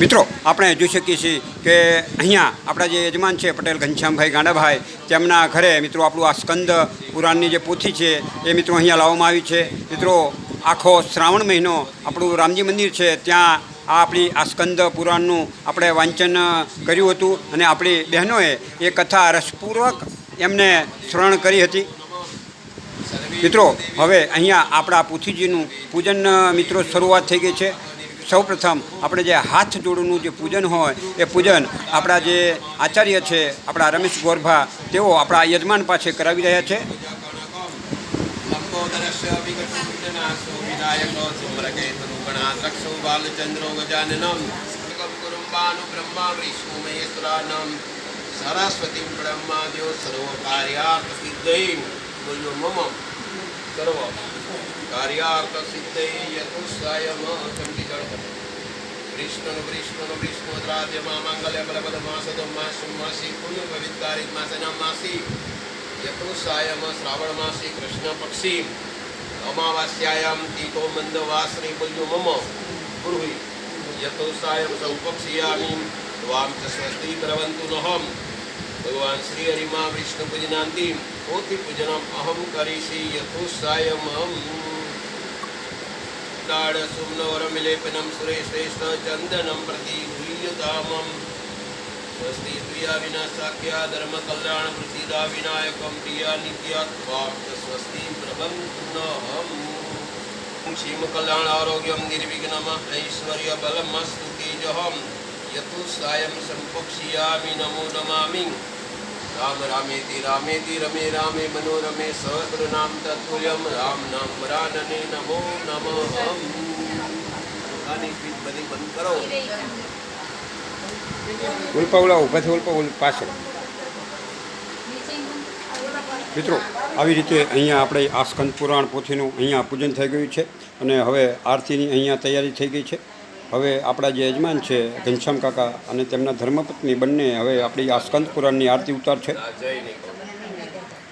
મિત્રો, આપણે જોઈ શકીએ છીએ કે અહીંયા આપણા જે યજમાન છે પટેલ ઘનશ્યામભાઈ ગાંડાભાઈ, તેમના ઘરે મિત્રો આપણું આ સ્કંદ પુરાણની જે પોથી છે એ મિત્રો અહીંયા લાવવામાં આવી છે. મિત્રો, આખો શ્રાવણ મહિનો આપણું રામજી મંદિર છે, ત્યાં આ આપણી આ સ્કંદ પુરાણનું આપણે વાંચન કર્યું હતું અને આપણી બહેનોએ એ કથા રસપૂર્વક એમને શ્રવણ કરી હતી. મિત્રો, હવે અહીંયા આપણા પુથીજીનું પૂજન, મિત્રો, શરૂઆત થઈ ગઈ છે. સૌપ્રથમ આપણે જે હાથ જોડનું જે પૂજન હોય એ પૂજન આપણા જે આચાર્ય છે આપણા રમેશ ગોરભા તેઓ આપણા યજમાન પાસે કરાવી રહ્યા છે. સરસ્વતી બ્રહ્માદ્યો સર્વ કાર્યાર્થ સિદ્ધૈ બોલ્યો મમ. સર્વ કાર્યાર્થ સિદ્ધૈ ચંડીગઢ વિષ્ણુ વિષ્ણુ મા મંગલ્ય બલપદ માસદ માસુ માસી પુણ્ય પવિત્તારિત માસના માસી યતુસાયમ શ્રાવણ માસી કૃષ્ણ પક્ષી અમાવાસ્યાયામ તીતો મંદવાસની પુલ્યો મમ પુરુહિ યતુસાયમ સૌપક્ષીયામી વામ ચ સ્વસ્તિ પ્રવંતુ નહમ ભગવાન શ્રી હરિમા વિષ્ણુ પૂજનાંતિ પોથી પૂજનમ અહમ કરીશી યતુસાયમ સુરેશ્રેષ્ઠ ચંદનમ પ્રતિ ગુહ્યતામમ સ્વસ્તિ પ્રિયા વિનાશાખ્યા ધર્મ કલ્યાણ પ્રસિદ્ધા વિનાયકમ પ્રિયા નિત્યાત્વા સ્વસ્તિ પ્રબંધનહમ ક્ષીમ કલ્યાણ આરોગ્યમ નિર્વિઘ્નમ ઐશ્વર્ય બલમ સ્તુતિજહમ યતુ સાયમ સંપક્ષિયામિ નમો નમામિ રામ રામેતિ રામેતિ રમે રામે મનોરમે સહસ્ર નામ તત્તુલ્યમ રામ નામ વરાનને નમો નમઃ. આની સ્પીચ બધી બંધ કરો. ઉલ્પા ઓલા ઊભાથી ઉલ્પા ઓલ પાછળ. મિત્રો, આવી રીતે અહીંયા આપણે આ સ્કંદ પુરાણ પોથીનું અહીંયા પૂજન થઈ ગયું છે અને હવે આરતીની અહીંયા તૈયારી થઈ ગઈ છે. હવે આપણા જે યજમાન છે, ઘનશ્યામ કાકા અને તેમના ધર્મપત્ની બંને, હવે આપણી આ સ્કંદ પુરાણની આરતી ઉતાર છે.